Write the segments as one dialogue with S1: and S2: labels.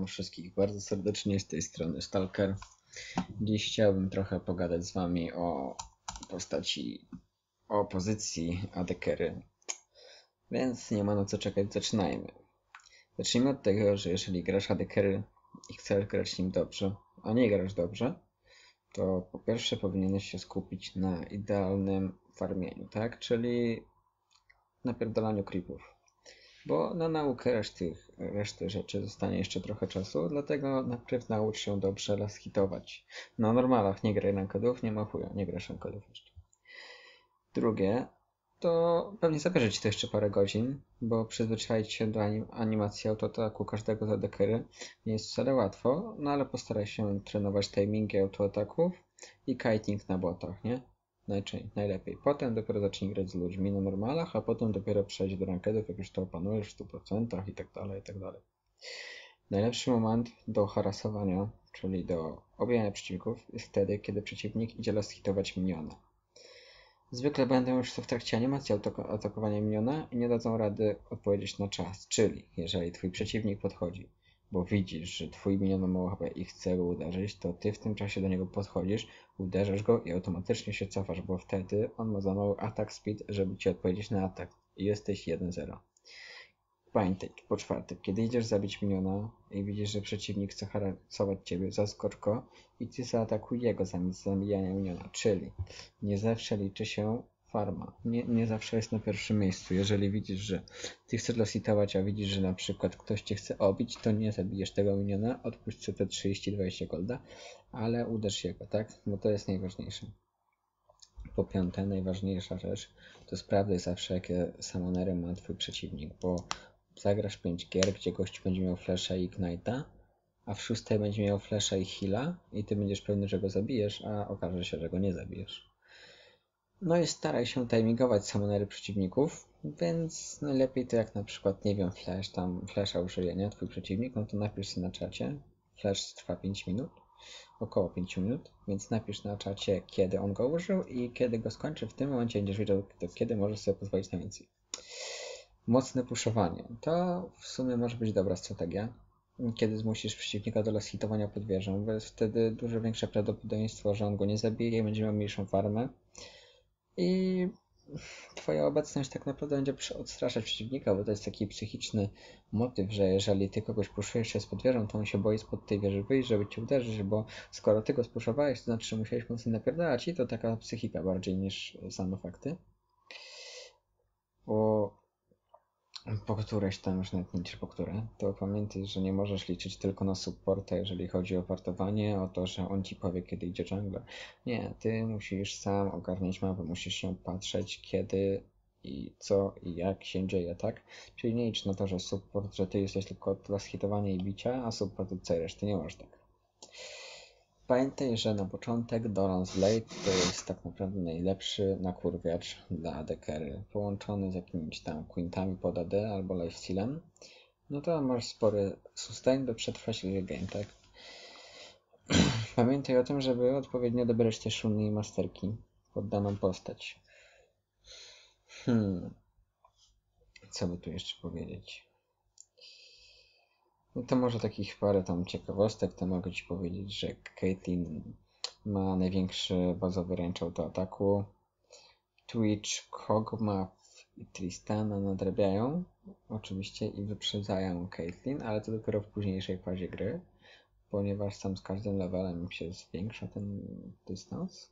S1: Witam wszystkich bardzo serdecznie z tej strony Stalker. Dziś chciałbym trochę pogadać z Wami o postaci, o pozycji Adekery. Więc nie ma na co czekać, zaczynajmy. Zacznijmy od tego, że jeżeli grasz Adekery i chcesz grać nim dobrze, a nie grasz dobrze, to po pierwsze powinieneś się skupić na idealnym farmieniu, tak? Czyli napierdalaniu creepów bo na naukę reszty, reszty rzeczy zostanie jeszcze trochę czasu, dlatego najpierw naucz się dobrze laskitować. Na normalach nie graj rankodów, nie ma chuja, nie grasz rankodów jeszcze. Drugie, to pewnie zabierze Ci to jeszcze parę godzin, bo przyzwyczaić się do anim animacji autoataku każdego z ADKery nie jest wcale łatwo, no ale postaraj się trenować timingi autoataków i kiting na botach, nie? Najlepiej. Potem dopiero zacznij grać z ludźmi na normalach, a potem dopiero przejść do rankedów, jak już to opanujesz w 100% i tak dalej, i tak dalej. Najlepszy moment do harasowania, czyli do obijania przeciwników, jest wtedy, kiedy przeciwnik idzie last hitować miniona. Zwykle będą już w trakcie animacji atakowania miniona i nie dadzą rady odpowiedzieć na czas, czyli jeżeli twój przeciwnik podchodzi bo widzisz, że twój minion ma mało HP i chce uderzyć, to ty w tym czasie do niego podchodzisz, uderzasz go i automatycznie się cofasz, bo wtedy on ma za mały atak speed, żeby ci odpowiedzieć na atak i jesteś 1-0. Pamiętaj, po czwarte, kiedy idziesz zabić miniona i widzisz, że przeciwnik chce harasować ciebie, zaskocz go i ty zaatakuj jego zamiast zabijania miniona, czyli nie zawsze liczy się farma. Nie, nie zawsze jest na pierwszym miejscu. Jeżeli widzisz, że ty chcesz lositować, a widzisz, że na przykład ktoś cię chce obić, to nie zabijesz tego miniona, odpuść sobie te 30-20 golda, ale uderz jego, tak? Bo to jest najważniejsze. Po piąte, najważniejsza rzecz, to sprawdzaj zawsze, jakie samonery ma twój przeciwnik, bo zagrasz 5 gier, gdzie gość będzie miał flasha i ignite'a, a w szóstej będzie miał flasha i heala i ty będziesz pewny, że go zabijesz, a okaże się, że go nie zabijesz. No i staraj się timingować samonery przeciwników, więc najlepiej to jak na przykład, nie wiem, flash, tam flasha użyje, nie? Twój przeciwnik, no to napisz sobie na czacie. Flash trwa 5 minut, około 5 minut, więc napisz na czacie, kiedy on go użył i kiedy go skończy. W tym momencie będziesz wiedział, kiedy możesz sobie pozwolić na więcej. Mocne puszowanie. To w sumie może być dobra strategia, kiedy zmusisz przeciwnika do hitowania pod wieżą, bo jest wtedy dużo większe prawdopodobieństwo, że on go nie zabije i będzie miał mniejszą farmę i twoja obecność tak naprawdę będzie odstraszać przeciwnika, bo to jest taki psychiczny motyw, że jeżeli ty kogoś puszujesz się spod wieżą, to on się boi spod tej wieży wyjść, żeby cię uderzyć, bo skoro ty go spuszowałeś, to znaczy, że musiałeś mocno napierdalać i to taka psychika bardziej niż same fakty. Bo po któreś tam już nawet nie po które, to pamiętaj, że nie możesz liczyć tylko na supporta, jeżeli chodzi o wartowanie, o to, że on ci powie, kiedy idzie jungler. Nie, ty musisz sam ogarniać mapę, musisz się patrzeć, kiedy i co i jak się dzieje, tak? Czyli nie licz na to, że support, że ty jesteś tylko od hitowania i bicia, a support całej reszty nie masz tak. Pamiętaj, że na początek Doran's Blade to jest tak naprawdę najlepszy nakurwiacz dla AD carry. Połączony z jakimiś tam quintami pod AD albo lifestealem, no to masz spory sustain by przetrwać game, tak? Pamiętaj o tym, żeby odpowiednio dobrać te szuny i masterki pod daną postać. Hmm. Co by tu jeszcze powiedzieć? No to może takich parę tam ciekawostek, to mogę Ci powiedzieć, że Caitlyn ma największy bazowy ręczał do ataku. Twitch, Kog'Maw i Tristana nadrabiają oczywiście i wyprzedzają Caitlyn, ale to dopiero w późniejszej fazie gry, ponieważ tam z każdym levelem się zwiększa ten dystans.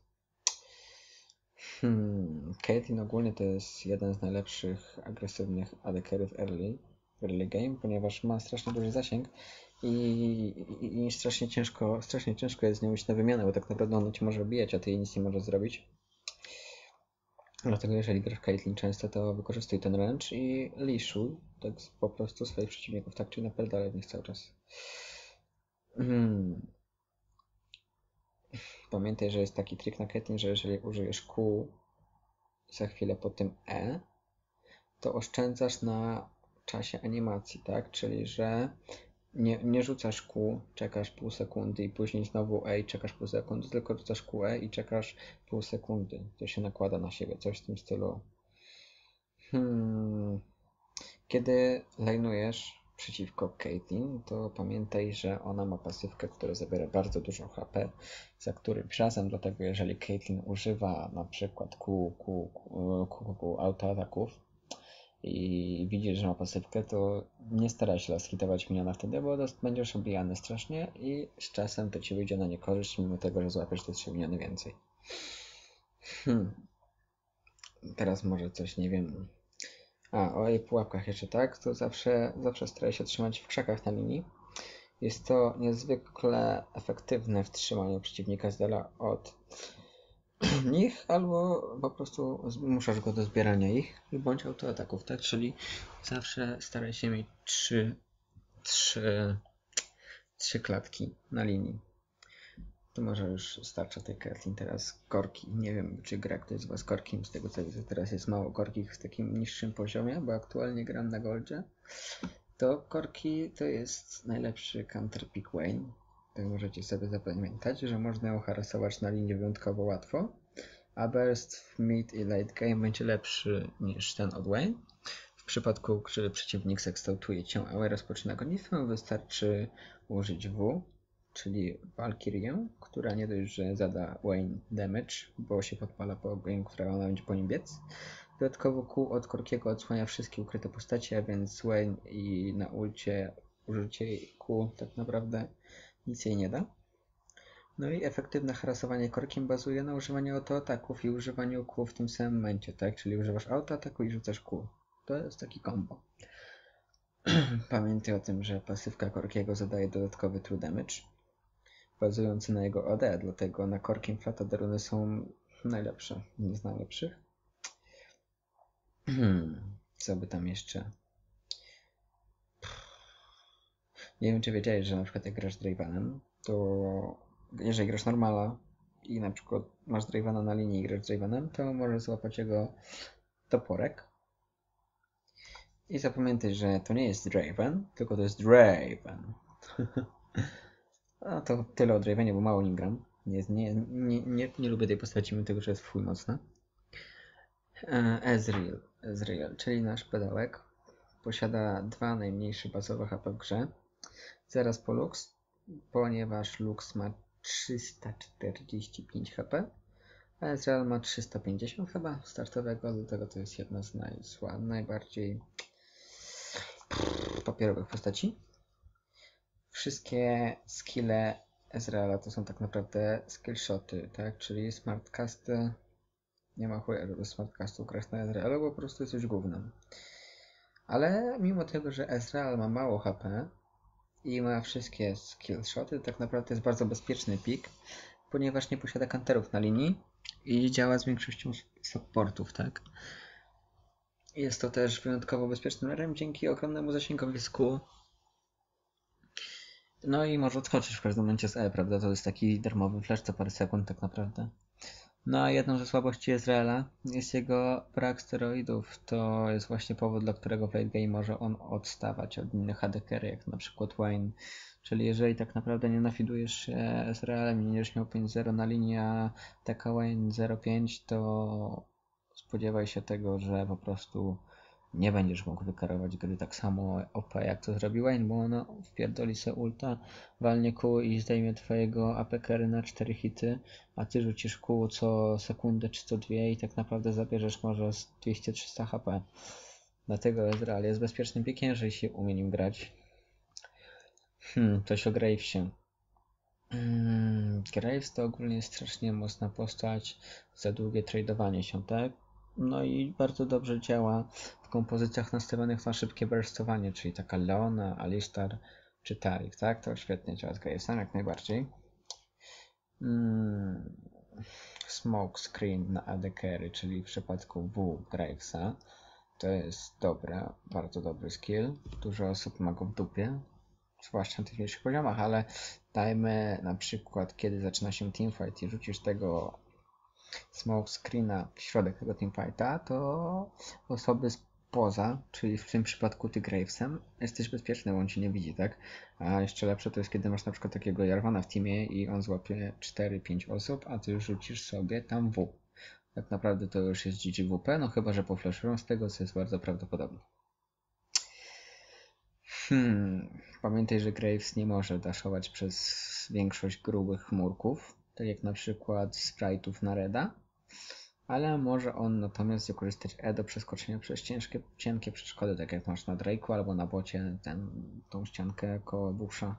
S1: Hmm, Caitlyn ogólnie to jest jeden z najlepszych agresywnych AD early early game, ponieważ ma strasznie duży zasięg i, i, i, strasznie ciężko, strasznie ciężko jest z nią iść na wymianę, bo tak naprawdę ona ci może bijać, a ty jej nic nie możesz zrobić. Dlatego jeżeli grasz Caitlyn często, to wykorzystuj ten wręcz i liszuj tak po prostu swoich przeciwników, tak czy napierdalaj w nich cały czas. Hmm. Pamiętaj, że jest taki trik na Caitlyn, że jeżeli użyjesz Q za chwilę po tym E, to oszczędzasz na czasie animacji, tak? Czyli, że nie, nie rzucasz Q, czekasz pół sekundy i później znowu E i czekasz pół sekundy, tylko rzucasz QE i czekasz pół sekundy. To się nakłada na siebie, coś w tym stylu. Hmm. Kiedy lajnujesz, przeciwko Caitlyn, to pamiętaj, że ona ma pasywkę, która zabiera bardzo dużo HP, za którym czasem, dlatego jeżeli Caitlyn używa na przykład Q, Q, Q, Q, Q autoataków i widzisz, że ma pasywkę, to nie staraj się laskitować miniona wtedy, bo będziesz obijany strasznie i z czasem to ci wyjdzie na niekorzyść, mimo tego, że złapiesz te 3 miniony więcej. Hmm. Teraz może coś, nie wiem, a, o jej pułapkach jeszcze tak, to zawsze, zawsze staraję się trzymać w krzakach na linii. Jest to niezwykle efektywne w trzymaniu przeciwnika z dala od nich, albo po prostu zmuszasz go do zbierania ich, bądź autoataków, tak? Czyli zawsze staraj się mieć trzy, trzy, trzy klatki na linii. To może już starcza tej Kathleen teraz korki. Nie wiem, czy gra ktoś z Was korkiem, z tego co widzę teraz jest mało korkich w takim niższym poziomie, bo aktualnie gram na goldzie. To korki to jest najlepszy counter pick Wayne. Możecie sobie zapamiętać, że można ją harasować na linii wyjątkowo łatwo. A burst w mid i late game będzie lepszy niż ten od Wayne. W przypadku, gdy przeciwnik sekstautuje cię, a rozpoczyna gonitwę, wystarczy użyć W czyli Valkyrię, która nie dość, że zada Wayne damage, bo się podpala po ogniu, która ona będzie po nim biec. Dodatkowo Q od Korkiego odsłania wszystkie ukryte postacie, a więc Wayne i na ulcie użycie Q tak naprawdę nic jej nie da. No i efektywne harasowanie korkiem bazuje na używaniu autoataków i używaniu Q w tym samym momencie, tak? Czyli używasz autoataku i rzucasz Q. To jest taki combo. Pamiętaj o tym, że pasywka Korkiego zadaje dodatkowy true damage bazujący na jego OD, dlatego na korkiem flataderuny są najlepsze, nie z najlepszych. Co by tam jeszcze? Nie wiem, czy wiedziałeś, że na przykład jak grasz Dravenem, to jeżeli grasz normala i na przykład masz Dravena na linii i grasz Dravenem, to możesz złapać jego toporek. I zapamiętaj, że to nie jest Draven, tylko to jest Draven. A to tyle o Dravenie, bo mało nim gram. Nie, nie, nie, nie, nie lubię tej postaci, mimo tego, że jest fuj mocna. E, Ezreal, Ezreal, czyli nasz pedałek, posiada dwa najmniejsze bazowe HP w grze. Zaraz po Lux, ponieważ Lux ma 345 HP, a Ezreal ma 350 chyba startowego, dlatego to jest jedna z najsła, najbardziej papierowych postaci wszystkie skille Ezreala to są tak naprawdę skillshoty, tak? Czyli smartcasty. Nie ma chuja, żeby smartcastu grać na Ezrealu, bo po prostu jest już głównym. Ale mimo tego, że Ezreal ma mało HP i ma wszystkie skillshoty, tak naprawdę jest bardzo bezpieczny pik, ponieważ nie posiada kanterów na linii i działa z większością supportów, tak? Jest to też wyjątkowo bezpiecznym rem dzięki ogromnemu zasięgowi sku no i może odskoczyć w każdym momencie z E, prawda? To jest taki darmowy flash co parę sekund tak naprawdę. No a jedną ze słabości Izraela jest jego brak steroidów. To jest właśnie powód, dla którego w late game może on odstawać od innych ADK, jak na przykład Wayne. Czyli jeżeli tak naprawdę nie nafidujesz się Izraelem i nie miał 5-0 na linii, a taka Wayne 0-5, to spodziewaj się tego, że po prostu nie będziesz mógł wykarować gry tak samo OP jak to zrobi Wayne, bo ona wpierdoli se ulta, walnie kół i zdejmie twojego APKR na 4 hity, a ty rzucisz kół co sekundę czy co dwie i tak naprawdę zabierzesz może z 200-300 HP. Dlatego Ezreal jest bezpiecznym piekiem, jeżeli się umie nim grać. Hmm, coś o Gravesie. Hmm, Graves to ogólnie strasznie mocna postać, za długie tradowanie się, tak? No i bardzo dobrze działa w kompozycjach nastawionych na szybkie burstowanie, czyli taka Leona, Alistar czy Tarik, tak? To świetnie działa z Gravesem, jak najbardziej. Mm, smoke screen na AD carry, czyli w przypadku W Gravesa. To jest dobra, bardzo dobry skill. Dużo osób ma go w dupie, zwłaszcza na tych niższych poziomach, ale dajmy na przykład, kiedy zaczyna się teamfight i rzucisz tego smoke screena w środek tego teamfighta, to osoby spoza, czyli w tym przypadku ty Gravesem, jesteś bezpieczny, bo on cię nie widzi, tak? A jeszcze lepsze to jest, kiedy masz na przykład takiego Jarvana w teamie i on złapie 4-5 osób, a ty rzucisz sobie tam W. Tak naprawdę to już jest GGWP, no chyba, że poflaszują z tego, co jest bardzo prawdopodobne. Hmm. Pamiętaj, że Graves nie może daszować przez większość grubych chmurków, tak jak na przykład sprite'ów na Reda, ale może on natomiast wykorzystać E do przeskoczenia przez ciężkie, cienkie przeszkody, tak jak masz na Drake'u albo na bocie ten, tą ściankę koło busza.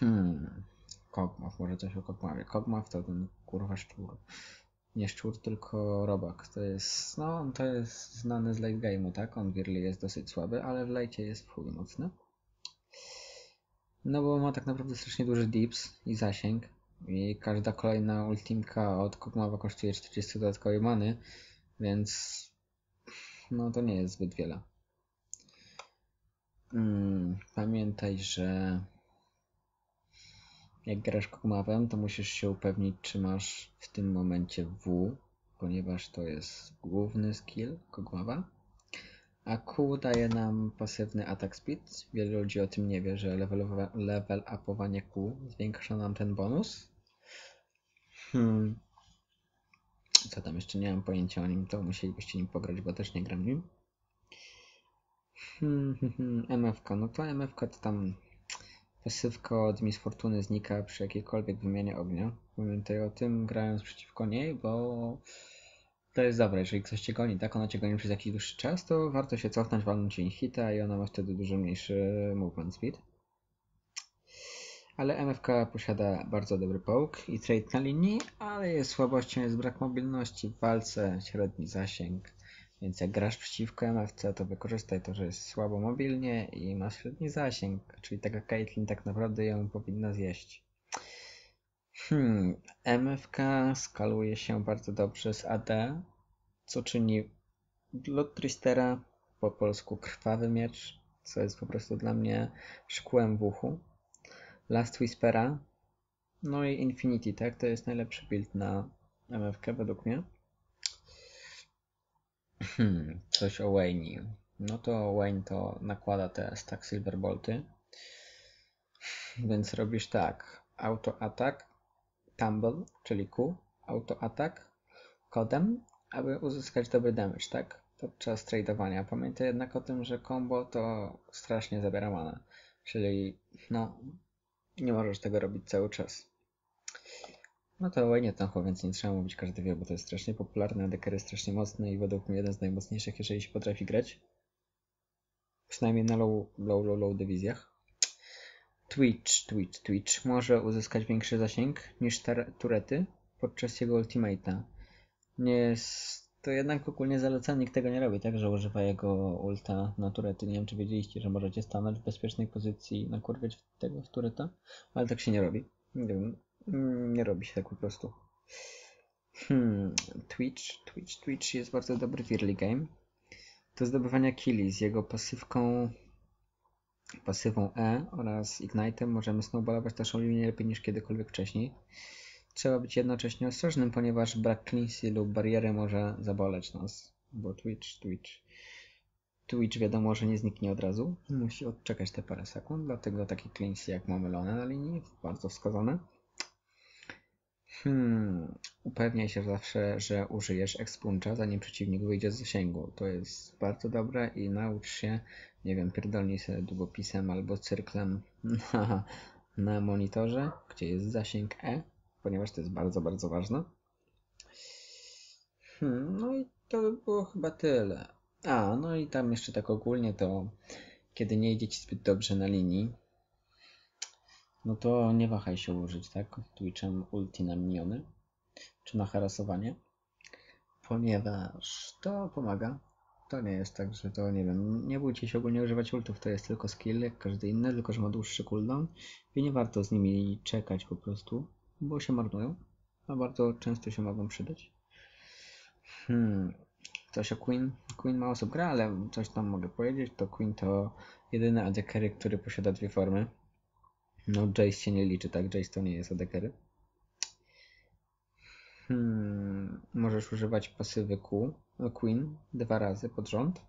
S1: Hmm. Kogmaw, może coś o Kogmawie. Kogmaw to ten kurwa szczur. Nie szczur, tylko robak. To jest, no, to jest znany z late game'u, tak? On w early jest dosyć słaby, ale w late jest w mocny. No bo ma tak naprawdę strasznie duży dips i zasięg. I każda kolejna ultimka od Kogmawa kosztuje 40 dodatkowej many, więc no to nie jest zbyt wiele. Mm, pamiętaj, że jak grasz Kogmawem, to musisz się upewnić, czy masz w tym momencie W, ponieważ to jest główny skill Kogmawa. A Q daje nam pasywny attack speed. Wiele ludzi o tym nie wie, że level, level upowanie Q zwiększa nam ten bonus. Hmm. Co tam jeszcze nie mam pojęcia o nim, to musielibyście nim pograć, bo też nie gram nim. Hmm, hmm, hmm. MFK, no to MFK to tam pasywka od Miss Fortuny znika przy jakiejkolwiek wymianie ognia. Pamiętaj o tym grając przeciwko niej, bo to jest dobre, jeżeli ktoś cię goni, tak, ona cię goni przez jakiś dłuższy czas, to warto się cofnąć, walnąć jej hita i ona ma wtedy dużo mniejszy movement speed. Ale MFK posiada bardzo dobry poke i trade na linii, ale jej słabością jest brak mobilności w walce, średni zasięg. Więc jak grasz przeciwko MFC, to wykorzystaj to, że jest słabo mobilnie i ma średni zasięg, czyli taka Caitlyn tak naprawdę ją powinna zjeść. Hmm, MFK skaluje się bardzo dobrze z AD, co czyni Blood Tristera, po polsku krwawy miecz, co jest po prostu dla mnie szkłem w uchu. Last Whispera, no i Infinity, tak? To jest najlepszy build na MFK według mnie. Hmm, coś o Wayne. No to Wayne to nakłada te stack Silverbolty. Więc robisz tak. Auto attack, tumble, czyli Q, auto attack kodem, aby uzyskać dobry damage, tak? Podczas tradowania. Pamiętaj jednak o tym, że combo to strasznie zabiera mana. Czyli no, nie możesz tego robić cały czas. No to Wayne Tancho, więc nie trzeba mówić, każdy wie, bo to jest strasznie popularne, deker jest strasznie mocny i według mnie jeden z najmocniejszych, jeżeli się potrafi grać. Przynajmniej na low, low, low, low dywizjach. Twitch, Twitch, Twitch może uzyskać większy zasięg niż turety podczas jego ultimate'a. Nie jest to jednak ogólnie zalecam, nikt tego nie robi, tak, że używa jego ulta na turety. Nie wiem, czy wiedzieliście, że możecie stanąć w bezpiecznej pozycji nakurwiać tego w tureta, ale tak się nie robi. Nie wiem, Mm, nie robi się tak po prostu. Hmm, Twitch, Twitch, Twitch jest bardzo dobry w early game. Do zdobywania killi z jego pasywką, pasywą E oraz Ignite'em możemy snowballować naszą linię lepiej niż kiedykolwiek wcześniej. Trzeba być jednocześnie ostrożnym, ponieważ brak cleansy lub bariery może zaboleć nas, bo Twitch, Twitch, Twitch wiadomo, że nie zniknie od razu. Musi odczekać te parę sekund, dlatego takie cleansy jak mamy Lone na linii, bardzo wskazane. Hmm, upewniaj się zawsze, że użyjesz expuncha, zanim przeciwnik wyjdzie z zasięgu. To jest bardzo dobre i naucz się, nie wiem, pierdolnij sobie długopisem albo cyrklem na, na monitorze, gdzie jest zasięg E, ponieważ to jest bardzo, bardzo ważne. Hmm, no i to by było chyba tyle. A, no i tam jeszcze tak ogólnie to, kiedy nie idzie ci zbyt dobrze na linii, no to nie wahaj się użyć, tak? Twitchem ulti na miniony, czy na harasowanie, ponieważ to pomaga. To nie jest tak, że to, nie wiem, nie bójcie się ogólnie używać ultów, to jest tylko skill, jak każdy inny, tylko że ma dłuższy cooldown i nie warto z nimi czekać po prostu, bo się marnują, a bardzo często się mogą przydać. Hmm, coś o Queen. Queen ma osób gra, ale coś tam mogę powiedzieć, to Queen to jedyny AD który posiada dwie formy. No, Jace się nie liczy, tak? Jace to nie jest adekery. Hmm, możesz używać pasywy Q, Queen dwa razy pod rząd.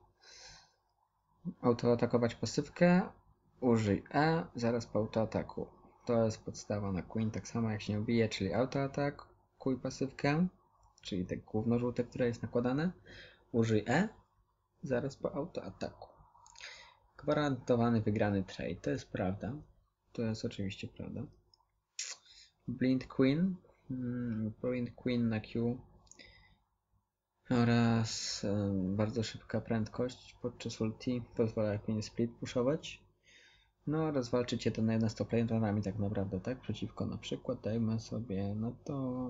S1: Autoatakować pasywkę, użyj E zaraz po autoataku. To jest podstawa na Queen, tak samo jak się bije, czyli autoatak, kuj pasywkę, czyli te główno żółte, które jest nakładane. Użyj E zaraz po autoataku. Gwarantowany wygrany trade, to jest prawda. To jest oczywiście prawda. Blind Queen, mm, Blind Queen na Q oraz bardzo szybka prędkość podczas ulti pozwala Queen Split puszować. No oraz walczyć jeden na jeden z toplanami tak naprawdę, tak? Przeciwko na przykład dajmy sobie, no to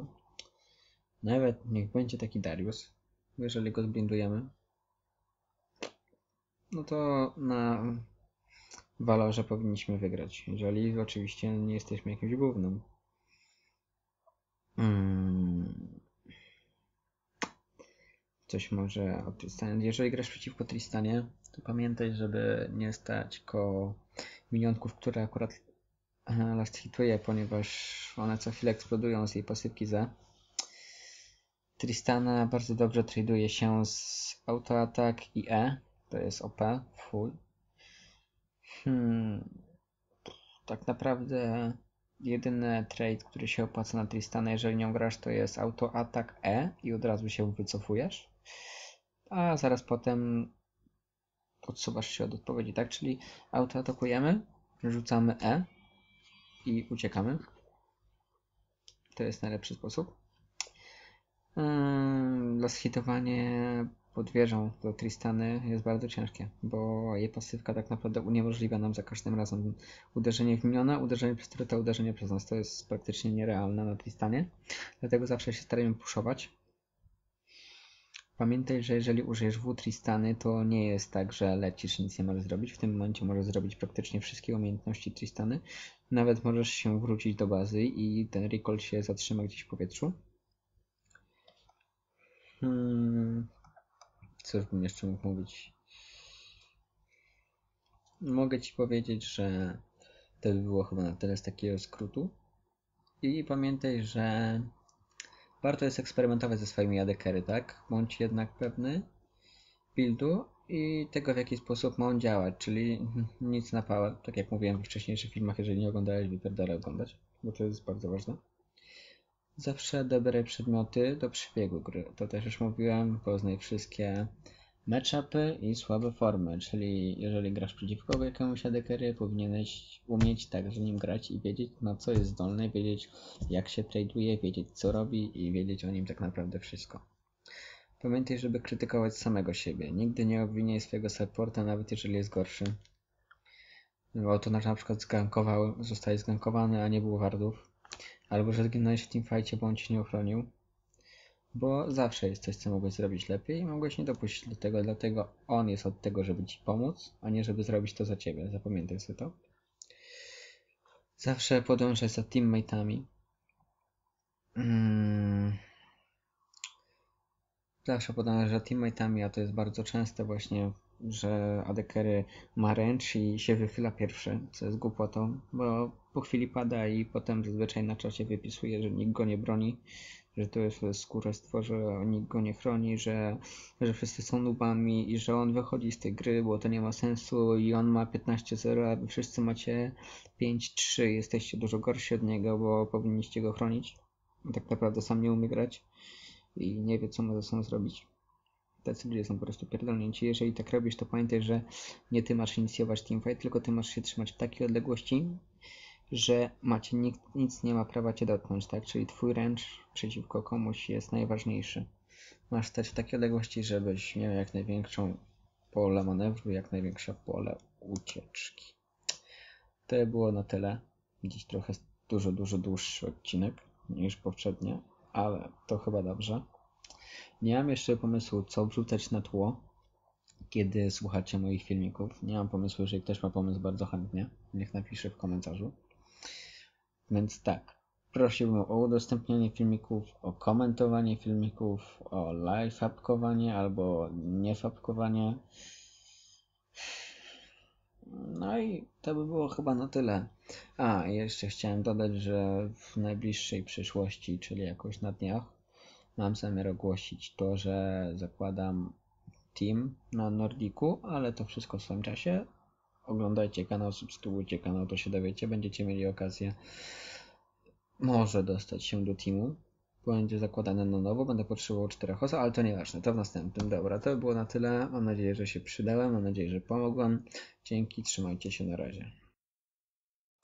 S1: nawet niech będzie taki Darius, jeżeli go zblindujemy. No to na walorze powinniśmy wygrać, jeżeli oczywiście nie jesteśmy jakimś głównym. Hmm. Coś może o Tristanie. Jeżeli grasz przeciwko Tristanie, to pamiętaj, żeby nie stać koło minionków, które akurat e, last hituje, ponieważ one co chwilę eksplodują z jej pasywki za. Tristana bardzo dobrze traduje się z autoatak i E, to jest OP, full. Hmm. Tak naprawdę jedyny trade, który się opłaca na Tristana, jeżeli nie grasz, to jest autoatak E i od razu się wycofujesz. A zaraz potem odsuwasz się od odpowiedzi, tak? Czyli autoatakujemy, rzucamy E i uciekamy. To jest najlepszy sposób. Lashitowanie pod wieżą do Tristany jest bardzo ciężkie, bo jej pasywka tak naprawdę uniemożliwia nam za każdym razem uderzenie w miniona, uderzenie przez tureta, uderzenie przez nas. To jest praktycznie nierealne na Tristanie, dlatego zawsze się staramy puszować. Pamiętaj, że jeżeli użyjesz W Tristany, to nie jest tak, że lecisz i nic nie możesz zrobić. W tym momencie możesz zrobić praktycznie wszystkie umiejętności Tristany. Nawet możesz się wrócić do bazy i ten recall się zatrzyma gdzieś w powietrzu. Hmm. Co bym jeszcze mógł mówić? Mogę Ci powiedzieć, że to by było chyba na tyle z takiego skrótu. I pamiętaj, że warto jest eksperymentować ze swoimi adekery, tak? Bądź jednak pewny buildu i tego w jaki sposób ma on działać, czyli nic na pałę, tak jak mówiłem w wcześniejszych filmach, jeżeli nie oglądałeś, wypierdalaj oglądać, bo to jest bardzo ważne. Zawsze dobre przedmioty do przebiegu gry. To też już mówiłem, poznaj wszystkie matchupy i słabe formy, czyli jeżeli grasz przeciwko jakiemuś adekery, powinieneś umieć także nim grać i wiedzieć na co jest zdolny, wiedzieć jak się traduje, wiedzieć co robi i wiedzieć o nim tak naprawdę wszystko. Pamiętaj, żeby krytykować samego siebie. Nigdy nie obwiniaj swojego supporta, nawet jeżeli jest gorszy. Bo to na przykład zgankował, zostaje zgankowany, a nie było wardów Albo że zginąłeś w teamfightie, bo on ci nie ochronił. Bo zawsze jest coś, co mogłeś zrobić lepiej i mogłeś nie dopuścić do tego, dlatego on jest od tego, żeby ci pomóc, a nie żeby zrobić to za ciebie. Zapamiętaj sobie to. Zawsze podążaj za teammateami. Hmm. Zawsze podążaj za teammateami, a to jest bardzo częste właśnie że Adekery ma ręcz i się wychyla pierwszy, co jest głupotą, bo po chwili pada i potem zazwyczaj na czasie wypisuje, że nikt go nie broni, że to jest skórestwo, że nikt go nie chroni, że, że wszyscy są nubami i że on wychodzi z tej gry, bo to nie ma sensu i on ma 15-0, a wy wszyscy macie 5-3, jesteście dużo gorsi od niego, bo powinniście go chronić. Tak naprawdę sam nie umie grać i nie wie co ma ze sobą zrobić. Tacy ludzie są po prostu pierdolnięci. Jeżeli tak robisz, to pamiętaj, że nie ty masz inicjować teamfight, tylko ty masz się trzymać w takiej odległości, że macie nikt, nic nie ma prawa cię dotknąć, tak? Czyli twój ręcz przeciwko komuś jest najważniejszy. Masz stać w takiej odległości, żebyś miał jak największą pole manewru, jak największe pole ucieczki. To było na tyle. Dziś trochę dużo, dużo dłuższy odcinek niż poprzednio, ale to chyba dobrze. Nie mam jeszcze pomysłu, co wrzucać na tło, kiedy słuchacie moich filmików. Nie mam pomysłu, jeżeli ktoś ma pomysł, bardzo chętnie. Niech napisze w komentarzu. Więc tak, prosiłbym o udostępnianie filmików, o komentowanie filmików, o live fabkowanie albo nie fabkowanie. No i to by było chyba na tyle. A, jeszcze chciałem dodać, że w najbliższej przyszłości, czyli jakoś na dniach, mam zamiar ogłosić to, że zakładam team na Nordiku, ale to wszystko w swoim czasie. Oglądajcie kanał, subskrybujcie kanał, to się dowiecie, będziecie mieli okazję może dostać się do teamu. będzie zakładane na nowo. Będę potrzebował czterech osób, ale to nieważne, to w następnym. Dobra, to by było na tyle. Mam nadzieję, że się przydałem, mam nadzieję, że pomogłem. Dzięki, trzymajcie się, na razie.